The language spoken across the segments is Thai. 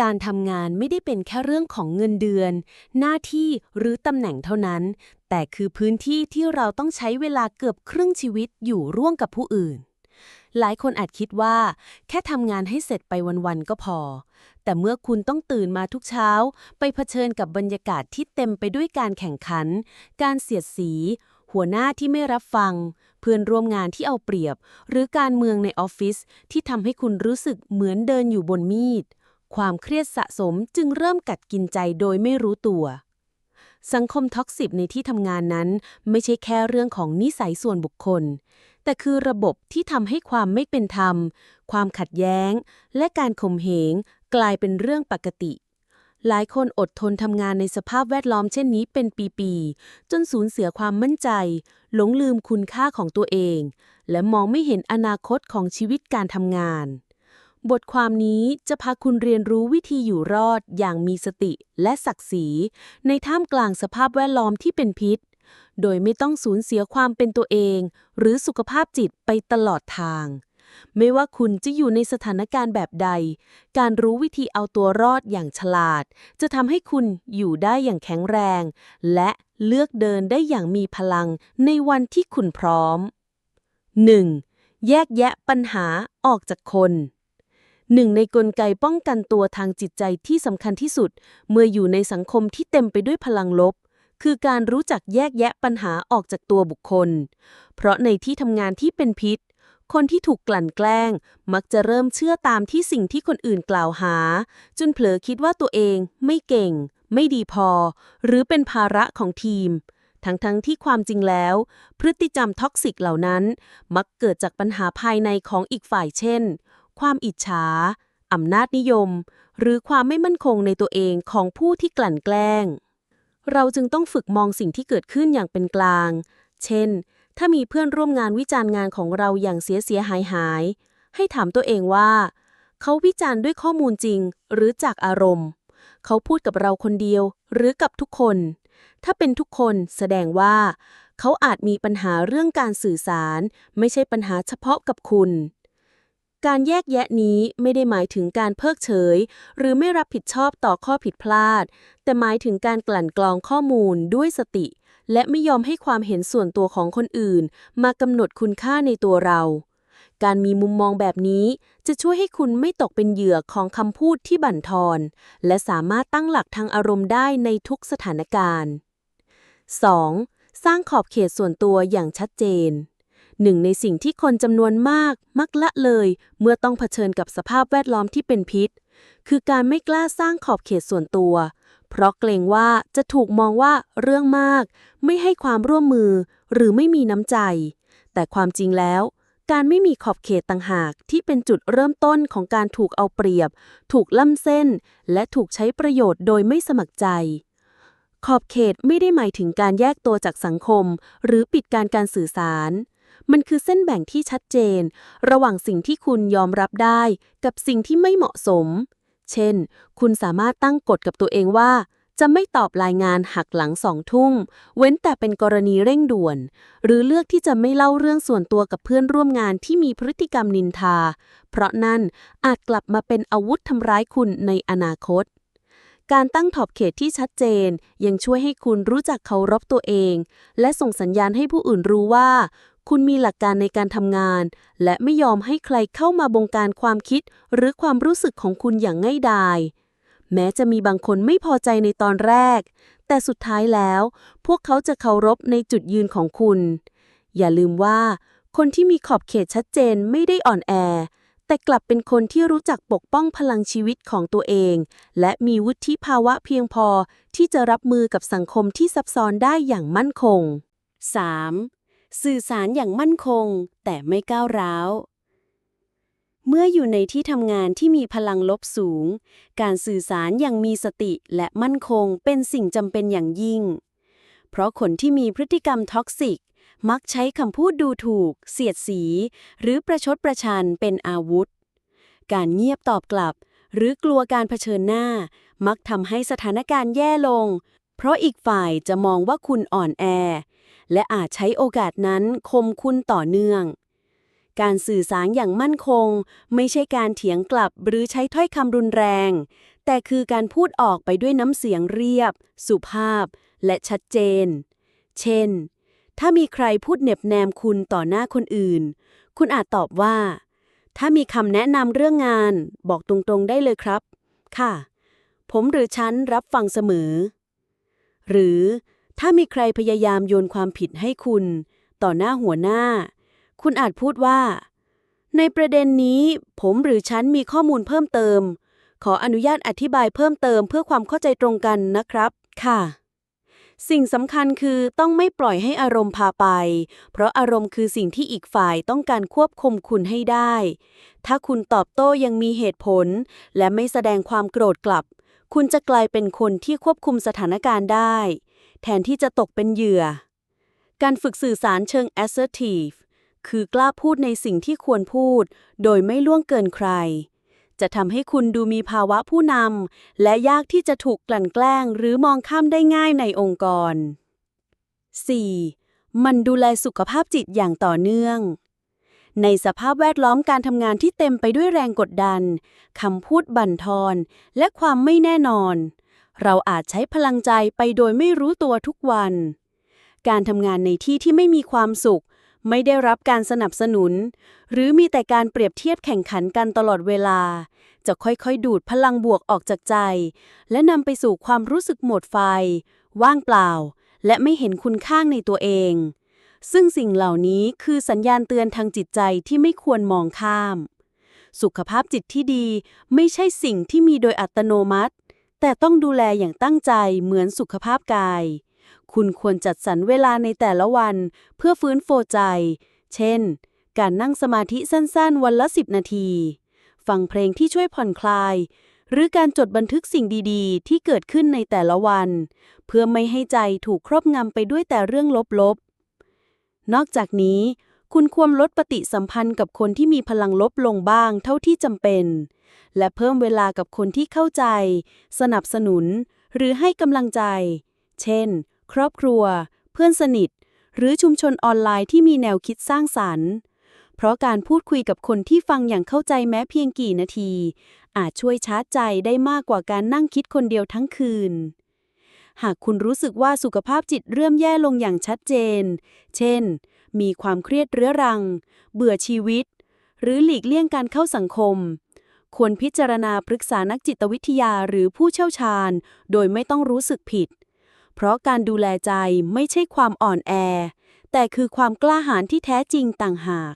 การทำงานไม่ได้เป็นแค่เรื่องของเงินเดือน หน้าที่หรือตำแหน่งเท่านั้น แต่คือพื้นที่ที่เราต้องใช้เวลาเกือบครึ่งชีวิตอยู่ร่วมกับผู้อื่น หลายคนอาจคิดว่า แค่ทำงานให้เสร็จไปวันๆก็พอ แต่เมื่อคุณต้องตื่นมาทุกเช้า ไปเผชิญกับบรรยากาศที่เต็มไปด้วยการแข่งขัน การเสียดสี หัวหน้าที่ไม่รับฟังเพื่อนร่วมงานที่เอาเปรียบ หรือการเมืองในออฟฟิศที่ทำให้คุณรู้สึกเหมือนเดินอยู่บนมีด ความเครียดสะสมจึงเริ่มกัดกินใจโดยไม่รู้ตัว สังคมท็อกซิกในที่ทำงานนั้นไม่ใช่แค่เรื่องของนิสัยส่วนบุคคล แต่คือระบบที่ทำให้ความไม่เป็นธรรม ความขัดแย้ง และการข่มเหงกลายเป็นเรื่องปกติ หลายคนอดทนทำงานในสภาพแวดล้อมเช่นนี้เป็นปีๆ จนสูญเสียความมั่นใจ หลงลืมคุณค่าของตัวเอง และมองไม่เห็นอนาคตของชีวิตการทำงาน บทความนี้จะพาคุณเรียนรู้วิธีอยู่รอดอย่างมีสติและศักดิ์ศรี ในท่ามกลางสภาพแวดล้อมที่เป็นพิษ โดยไม่ต้องสูญเสียความเป็นตัวเอง หรือสุขภาพจิตไปตลอดทาง ไม่ว่าคุณจะอยู่ในสถานการณ์แบบใด การรู้วิธีเอาตัวรอดอย่างฉลาด จะทำให้คุณอยู่ได้อย่างแข็งแรง และเลือกเดินได้อย่างมีพลังในวันที่คุณพร้อม 1. แยกแยะปัญหาออกจากคน หนึ่งในกลไกป้องกันตัวทางจิตใจที่สำคัญที่สุด เมื่ออยู่ในสังคมที่เต็มไปด้วยพลังลบ คือการรู้จักแยกแยะปัญหาออกจากตัวบุคคล เพราะในที่ทำงานที่เป็นพิษ คนที่ถูกกลั่นแกล้ง มักจะเริ่มเชื่อตามที่สิ่งที่คนอื่นกล่าวหา จนเผลอคิดว่าตัวเองไม่เก่ง ไม่ดีพอ หรือเป็นภาระของทีมทั้งๆทที่ความจริงแล้ว พฤติกรรมท็อกซิกเหล่านั้น มักเกิดจากปัญหาภายในของอีกฝ่ายเช่น ความอิจฉา อำนาจนิยม หรือความไม่มั่นคงในตัวเองของผู้ที่กลั่นแกล้ง เราจึงต้องฝึกมองสิ่งที่เกิดขึ้นอย่างเป็นกลาง เช่น ถ้ามีเพื่อนร่วมงานวิจารณ์งานของเราอย่างเสียเสียหายหาย ให้ถามตัวเองว่า เขาวิจารณ์ด้วยข้อมูลจริง หรือจากอารมณ์ เขาพูดกับเราคนเดียว หรือกับทุกคน ถ้าเป็นทุกคนแสดงว่า เขาอาจมีปัญหาเรื่องการสื่อสาร ไม่ใช่ปัญหาเฉพาะกับคุณ การแยกแยะนี้ไม่ได้หมายถึงการเพิกเฉย หรือไม่รับผิดชอบต่อข้อผิดพลาด แต่หมายถึงการกลั่นกรองข้อมูลด้วยสติ และไม่ยอมให้ความเห็นส่วนตัวของคนอื่น มากำหนดคุณค่าในตัวเรา การมีมุมมองแบบนี้จะช่วยให้คุณไม่ตกเป็นเหยื่อของคำพูดที่บั่นทอน และสามารถตั้งหลักทางอารมณ์ได้ในทุกสถานการณ์ 2. สร้างขอบเขตส่วนตัวอย่างชัดเจน หนึ่งในสิ่งที่คนจำนวนมาก มักละเลย เมื่อต้องเผชิญกับสภาพแวดล้อมที่เป็นพิษ คือการไม่กล้าสร้างขอบเขตส่วนตัว เพราะเกรงว่าจะถูกมองว่าเรื่องมาก ไม่ให้ความร่วมมือ หรือไม่มีน้ำใจ แต่ความจริงแล้ว การไม่มีขอบเขตต่างหากที่เป็นจุดเริ่มต้นของการถูกเอาเปรียบ ถูกล่ำเส้น และถูกใช้ประโยชน์โดยไม่สมัครใจขอบเขตไม่ได้หมายถึงการแยกตัวจากสังคม หรือปิดการการสื่อสาร มันคือเส้นแบ่งที่ชัดเจน ระหว่างสิ่งที่คุณยอมรับได้ กับสิ่งที่ไม่เหมาะสม เช่น คุณสามารถตั้งกฎกับตัวเองว่า จะไม่ตอบรายงานหักหลังสองทุ่ม เว้นแต่เป็นกรณีเร่งด่วน หรือเลือกที่จะไม่เล่าเรื่องส่วนตัวกับเพื่อนร่วมงานที่มีพฤติกรรมนินทา เพราะนั่นอาจกลับมาเป็นอาวุธทำร้ายคุณในอนาคตการตั้งขอบเขตที่ชัดเจน ยังช่วยให้คุณรู้จักเคารพตัวเอง และส่งสัญญาณให้ผู้อื่นรู้ว่า คุณมีหลักการในการทำงาน และไม่ยอมให้ใครเข้ามาบงการความคิด หรือความรู้สึกของคุณอย่างง่ายดาย แม้จะมีบางคนไม่พอใจในตอนแรก แต่สุดท้ายแล้ว พวกเขาจะเคารพในจุดยืนของคุณ อย่าลืมว่า คนที่มีขอบเขตชัดเจนไม่ได้อ่อนแอ แต่กลับเป็นคนที่รู้จักปกป้องพลังชีวิตของตัวเอง และมีวุฒิภาวะเพียงพอที่จะรับมือกับสังคมที่ซับซ้อนได้อย่างมั่นคง 3. สื่อสารอย่างมั่นคง แต่ไม่ก้าวร้าว เมื่ออยู่ในที่ทำงานที่มีพลังลบสูง การสื่อสารอย่างมีสติและมั่นคงเป็นสิ่งจำเป็นอย่างยิ่ง เพราะคนที่มีพฤติกรรมท็อกซิก มักใช้คำพูดดูถูก เสียดสี หรือประชดประชันเป็นอาวุธ การเงียบตอบกลับ หรือกลัวการเผชิญหน้า มักทำให้สถานการณ์แย่ลง เพราะอีกฝ่ายจะมองว่าคุณอ่อนแอ และอาจใช้โอกาสนั้นคมคุณต่อเนื่อง การสื่อสารอย่างมั่นคง ไม่ใช่การเถียงกลับหรือใช้ถ้อยคำรุนแรง แต่คือการพูดออกไปด้วยน้ำเสียงเรียบ สุภาพ และชัดเจน เช่น ถ้ามีใครพูดเหน็บแนมคุณต่อหน้าคนอื่น คุณอาจตอบว่า ถ้ามีคำแนะนำเรื่องงาน บอกตรงๆได้เลยครับ ค่ะ ผมหรือฉันรับฟังเสมอ หรือ ถ้ามีใครพยายามโยนความผิดให้คุณ ต่อหน้าหัวหน้า คุณอาจพูดว่า ในประเด็นนี้ผมหรือฉันมีข้อมูลเพิ่มเติม ขออนุญาตอธิบายเพิ่มเติมเพื่อความเข้าใจตรงกันนะครับ ค่ะ สิ่งสำคัญคือต้องไม่ปล่อยให้อารมณ์พาไป เพราะอารมณ์คือสิ่งที่อีกฝ่ายต้องการควบคุมคุณให้ได้ ถ้าคุณตอบโต้ยังมีเหตุผล และไม่แสดงความโกรธกลับ คุณจะกลายเป็นคนที่ควบคุมสถานการณ์ได้ แทนที่จะตกเป็นเหยื่อ การฝึกสื่อสารเชิง assertive คือกล้าพูดในสิ่งที่ควรพูด โดยไม่ล่วงเกินใคร จะทำให้คุณดูมีภาวะผู้นำและยากที่จะถูกกลั่นแกล้ง หรือมองข้ามได้ง่ายในองค์กร 4. มันดูแลสุขภาพจิตอย่างต่อเนื่อง ในสภาพแวดล้อมการทำงานที่เต็มไปด้วยแรงกดดันคำพูดบั่นทอน และความไม่แน่นอน เราอาจใช้พลังใจไปโดยไม่รู้ตัวทุกวัน การทำงานในที่ที่ไม่มีความสุข ไม่ได้รับการสนับสนุน หรือมีแต่การเปรียบเทียบแข่งขันกันตลอดเวลา จะค่อยๆ ดูดพลังบวกออกจากใจ และนำไปสู่ความรู้สึกหมดไฟ ว่างเปล่า และไม่เห็นคุณค่าในตัวเอง ซึ่งสิ่งเหล่านี้คือสัญญาณเตือนทางจิตใจที่ไม่ควรมองข้าม สุขภาพจิตที่ดีไม่ใช่สิ่งที่มีโดยอัตโนมัติ แต่ต้องดูแลอย่างตั้งใจเหมือนสุขภาพกาย คุณควรจัดสรรเวลาในแต่ละวันเพื่อฟื้นโฟใจ เช่น การนั่งสมาธิสั้นๆ วันละ 10 นาที ฟังเพลงที่ช่วยผ่อนคลาย หรือการจดบันทึกสิ่งดีๆ ที่เกิดขึ้นในแต่ละวัน เพื่อไม่ให้ใจถูกครอบงำไปด้วยแต่เรื่องลบๆ นอกจากนี้ คุณควรลดปฏิสัมพันธ์กับคนที่มีพลังลบลงบ้างเท่าที่จำเป็น และเพิ่มเวลากับคนที่เข้าใจ สนับสนุน หรือให้กำลังใจ เช่น ครอบครัว เพื่อนสนิท หรือชุมชนออนไลน์ที่มีแนวคิดสร้างสรรค์ เพราะการพูดคุยกับคนที่ฟังอย่างเข้าใจแม้เพียงกี่นาที อาจช่วยชาร์จใจได้มากกว่าการนั่งคิดคนเดียวทั้งคืนหากคุณรู้สึกว่าสุขภาพจิตเริ่มแย่ลงอย่างชัดเจน เช่น มีความเครียดเรื้อรัง เบื่อชีวิต หรือหลีกเลี่ยงการเข้าสังคม ควรพิจารณาปรึกษานักจิตวิทยาหรือผู้เชี่ยวชาญ โดยไม่ต้องรู้สึกผิด เพราะการดูแลใจไม่ใช่ความอ่อนแอ แต่คือความกล้าหาญที่แท้จริงต่างหาก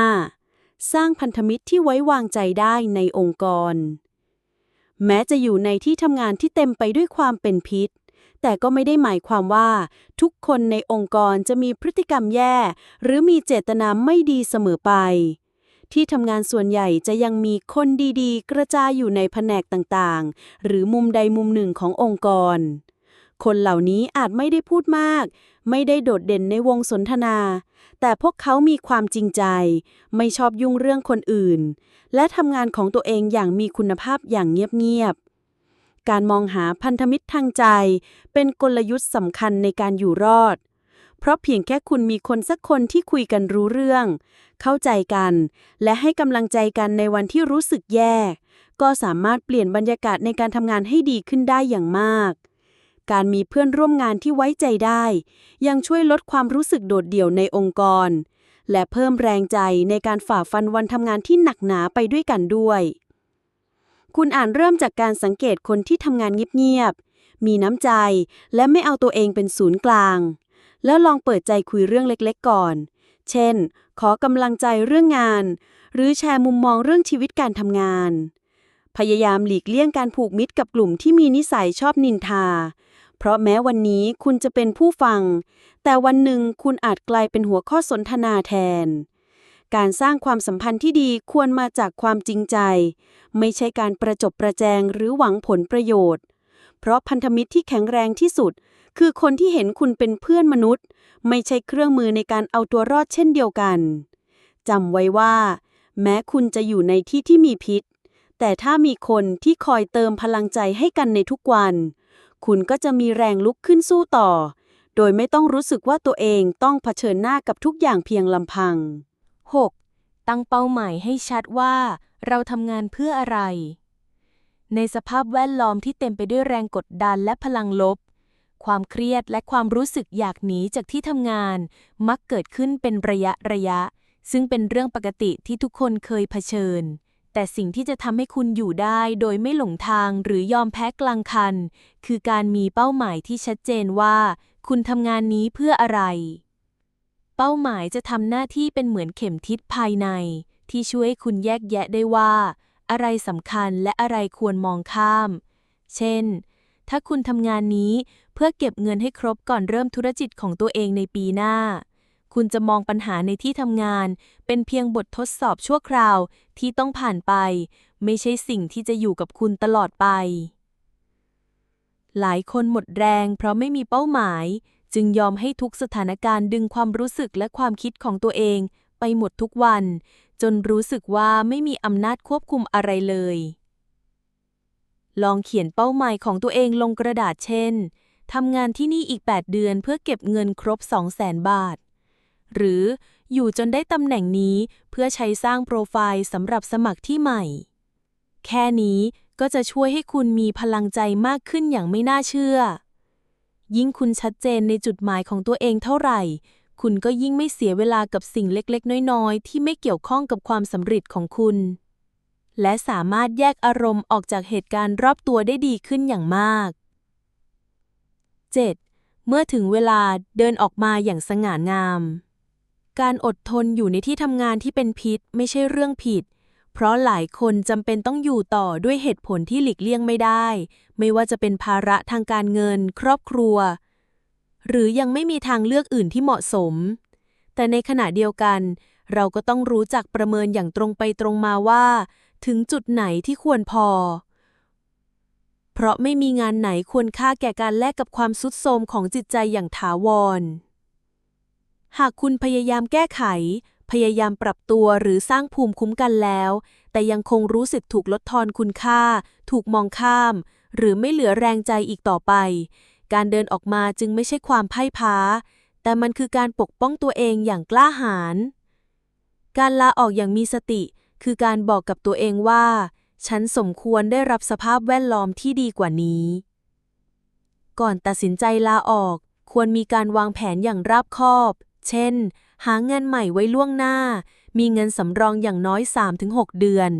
5. สร้างพันธมิตรที่ไว้วางใจได้ในองค์กร แม้จะอยู่ในที่ทำงานที่เต็มไปด้วยความเป็นพิษ แต่ก็ไม่ได้หมายความว่า ทุกคนในองค์กรจะมีพฤติกรรมแย่ หรือมีเจตนาไม่ดีเสมอไป ที่ทำงานส่วนใหญ่จะยังมีคนดีๆ กระจายอยู่ในแผนกต่างๆ หรือมุมใดมุมหนึ่งขององค์กร คนเหล่านี้อาจไม่ได้พูดมาก ไม่ได้โดดเด่นในวงสนทนา แต่พวกเขามีความจริงใจ ไม่ชอบยุ่งเรื่องคนอื่น และทำงานของตัวเองอย่างมีคุณภาพอย่างเงียบๆ การมองหาพันธมิตรทางใจ เป็นกลยุทธ์สำคัญในการอยู่รอด เพราะเพียงแค่คุณมีคนสักคนที่คุยกันรู้เรื่อง เข้าใจกัน และให้กำลังใจกันในวันที่รู้สึกแย่ ก็สามารถเปลี่ยนบรรยากาศในการทำงานให้ดีขึ้นได้อย่างมาก การมีเพื่อนร่วมงานที่ไว้ใจได้ ยังช่วยลดความรู้สึกโดดเดี่ยวในองค์กร และเพิ่มแรงใจในการฝ่าฟันวันทำงานที่หนักหนาไปด้วยกันด้วย คุณอ่านเริ่มจากการสังเกตคนที่ทำงานเงียบๆ มีน้ำใจ และไม่เอาตัวเองเป็นศูนย์กลาง แล้วลองเปิดใจคุยเรื่องเล็กๆก่อน เช่น ขอกำลังใจเรื่องงาน หรือแชร์มุมมองเรื่องชีวิตการทำงาน พยายามหลีกเลี่ยงการผูกมิตรกับกลุ่มที่มีนิสัยชอบนินทา เพราะแม้วันนี้คุณจะเป็นผู้ฟัง แต่วันหนึ่งคุณอาจกลายเป็นหัวข้อสนทนาแทน การสร้างความสัมพันธ์ที่ดีควรมาจากความจริงใจ ไม่ใช่การประจบประแจงหรือหวังผลประโยชน์ เพราะพันธมิตรที่แข็งแรงที่สุด คือคนที่เห็นคุณเป็นเพื่อนมนุษย์ ไม่ใช่เครื่องมือในการเอาตัวรอดเช่นเดียวกันจำไว้ว่า แม้คุณจะอยู่ในที่ที่มีพิษ แต่ถ้ามีคนที่คอยเติมพลังใจให้กันในทุกวัน คุณก็จะมีแรงลุกขึ้นสู้ต่อ โดยไม่ต้องรู้สึกว่าตัวเองต้องเผชิญหน้ากับทุกอย่างเพียงลำพัง 6. ตั้งเป้าหมายให้ชัดว่า เราทำงานเพื่ออะไร ในสภาพแวดล้อมที่เต็มไปด้วยแรงกดดันและพลังลบ ความเครียดและความรู้สึกอยากหนีจากที่ทำงาน มักเกิดขึ้นเป็นระยะระยะ ซึ่งเป็นเรื่องปกติที่ทุกคนเคยเผชิญ แต่สิ่งที่จะทำให้คุณอยู่ได้โดยไม่หลงทางหรือยอมแพ้กลางคัน คือการมีเป้าหมายที่ชัดเจนว่า คุณทำงานนี้เพื่ออะไร เป้าหมายจะทำหน้าที่เป็นเหมือนเข็มทิศภายใน ที่ช่วยคุณแยกแยะได้ว่า อะไรสำคัญและอะไรควรมองข้าม เช่น ถ้าคุณทำงานนี้เพื่อเก็บเงินให้ครบก่อนเริ่มธุรกิจของตัวเองในปีหน้า คุณจะมองปัญหาในที่ทำงาน เป็นเพียงบททดสอบชั่วคราวที่ต้องผ่านไป ไม่ใช่สิ่งที่จะอยู่กับคุณตลอดไปหลายคนหมดแรงเพราะไม่มีเป้าหมาย จึงยอมให้ทุกสถานการณ์ดึงความรู้สึกและความคิดของตัวเองไปหมดทุกวัน จนรู้สึกว่าไม่มีอำนาจควบคุมอะไรเลย ลองเขียนเป้าหมายของตัวเองลงกระดาษเช่นทำงานที่นี่อีก 8 เดือนเพื่อเก็บเงินครบ 200,000 บาท หรืออยู่จนได้ตำแหน่งนี้เพื่อใช้สร้างโปรไฟล์สำหรับสมัครที่ใหม่ แค่นี้ก็จะช่วยให้คุณมีพลังใจมากขึ้นอย่างไม่น่าเชื่อ ยิ่งคุณชัดเจนในจุดหมายของตัวเองเท่าไหร่ คุณก็ยิ่งไม่เสียเวลากับสิ่งเล็กๆ น้อยๆ ที่ไม่เกี่ยวข้องกับความสำเร็จของคุณ และสามารถแยกอารมณ์ออกจากเหตุการณ์รอบตัวได้ดีขึ้นอย่างมาก 7. เมื่อถึงเวลาเดินออกมาอย่างสง่างาม การอดทนอยู่ในที่ทำงานที่เป็นพิษไม่ใช่เรื่องผิด เพราะหลายคนจำเป็นต้องอยู่ต่อด้วยเหตุผลที่หลีกเลี่ยงไม่ได้ ไม่ว่าจะเป็นภาระทางการเงิน ครอบครัว หรือยังไม่มีทางเลือกอื่นที่เหมาะสม แต่ในขณะเดียวกัน เราก็ต้องรู้จักประเมินอย่างตรงไปตรงมาว่า ถึงจุดไหนที่ควรพอ เพราะไม่มีงานไหนควรค่าแก่การแลกกับความสุดโทรมของจิตใจอย่างถาวร หากคุณพยายามแก้ไข พยายามปรับตัวหรือสร้างภูมิคุ้มกันแล้ว แต่ยังคงรู้สึกถูกลดทอนคุณค่า ถูกมองข้าม หรือไม่เหลือแรงใจอีกต่อไป การเดินออกมาจึงไม่ใช่ความพ่ายพ้แต่มันคือการปกป้องตัวเองอย่างกล้าหาญการลาออกอย่างมีสติ คือการบอกกับตัวเองว่า ฉันสมควรได้รับสภาพแวดล้อมที่ดีกว่านี้ ก่อนตัดสินใจลาออก ควรมีการวางแผนอย่างรอบคอบ เช่น หางานใหม่ไว้ล่วงหน้า มีเงินสำรองอย่างน้อย 3-6 เดือน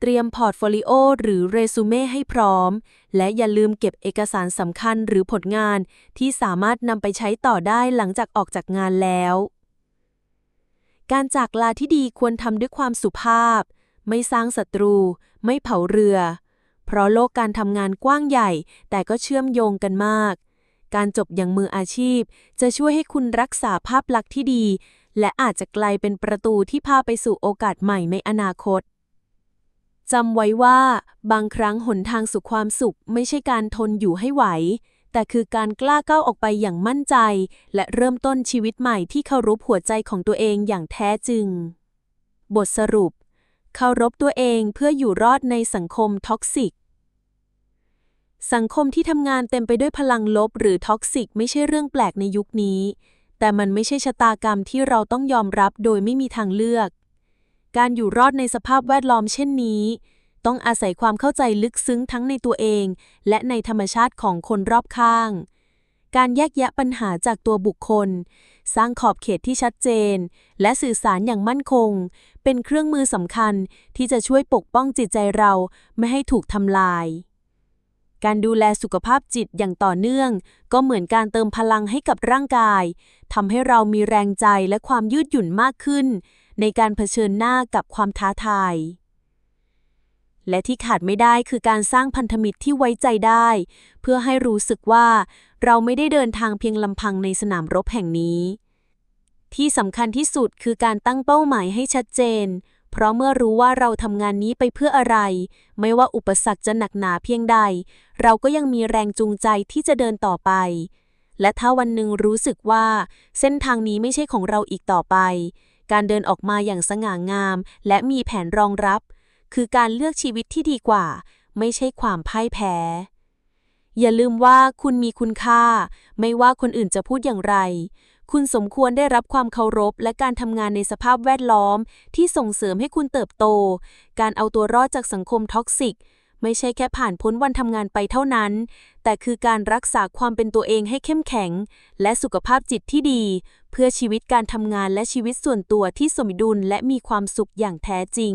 เตรียมพอร์ตโฟลิโอหรือเรซูเม่ให้พร้อม และอย่าลืมเก็บเอกสารสำคัญหรือผลงานที่สามารถนำไปใช้ต่อได้หลังจากออกจากงานแล้ว การจากลาที่ดีควรทำด้วยความสุภาพ ไม่สร้างศัตรู ไม่เผาเรือ เพราะโลกการทำงานกว้างใหญ่ แต่ก็เชื่อมโยงกันมาก การจบอย่างมืออาชีพ จะช่วยให้คุณรักษาภาพลักษณ์ที่ดี และอาจจะกลายเป็นประตูที่พาไปสู่โอกาสใหม่ในอนาคตจำไว้ว่าบางครั้งหนทางสู่ความสุขไม่ใช่การทนอยู่ให้ไหว แต่คือการกล้าก้าวออกไปอย่างมั่นใจ และเริ่มต้นชีวิตใหม่ที่เคารพหัวใจของตัวเองอย่างแท้จริง บทสรุป เคารพตัวเองเพื่ออยู่รอดในสังคมท็อกซิก สังคมที่ทำงานเต็มไปด้วยพลังลบหรือท็อกซิกไม่ใช่เรื่องแปลกในยุคนี้ แต่มันไม่ใช่ชะตากรรมที่เราต้องยอมรับโดยไม่มีทางเลือก การอยู่รอดในสภาพแวดล้อมเช่นนี้ ต้องอาศัยความเข้าใจลึกซึ้งทั้งในตัวเอง และในธรรมชาติของคนรอบข้าง การแยกแยะปัญหาจากตัวบุคคล สร้างขอบเขตที่ชัดเจน และสื่อสารอย่างมั่นคง เป็นเครื่องมือสำคัญที่จะช่วยปกป้องจิตใจเราไม่ให้ถูกทำลาย การดูแลสุขภาพจิตอย่างต่อเนื่อง ก็เหมือนการเติมพลังให้กับร่างกายทำให้เรามีแรงใจและความยืดหยุ่นมากขึ้น ในการเผชิญหน้ากับความท้าทาย และที่ขาดไม่ได้คือการสร้างพันธมิตรที่ไว้ใจได้ เพื่อให้รู้สึกว่า เราไม่ได้เดินทางเพียงลำพังในสนามรบแห่งนี้ ที่สำคัญที่สุดคือการตั้งเป้าหมายให้ชัดเจน เพราะเมื่อรู้ว่าเราทำงานนี้ไปเพื่ออะไร ไม่ว่าอุปสรรคจะหนักหนาเพียงใด เราก็ยังมีแรงจูงใจที่จะเดินต่อไป และถ้าวันหนึ่งรู้สึกว่า เส้นทางนี้ไม่ใช่ของเราอีกต่อไป การเดินออกมาอย่างสง่างาม และมีแผนรองรับ คือการเลือกชีวิตที่ดีกว่า ไม่ใช่ความพ่ายแพ้ อย่าลืมว่าคุณมีคุณค่า ไม่ว่าคนอื่นจะพูดอย่างไร คุณสมควรได้รับความเคารพ และการทำงานในสภาพแวดล้อม ที่ส่งเสริมให้คุณเติบโต การเอาตัวรอดจากสังคมท็อกซิก ไม่ใช่แค่ผ่านพ้นวันทำงานไปเท่านั้น แต่คือการรักษาความเป็นตัวเองให้เข้มแข็ง และสุขภาพจิตที่ดี เพื่อชีวิตการทำงานและชีวิตส่วนตัวที่สมดุลและมีความสุขอย่างแท้จริง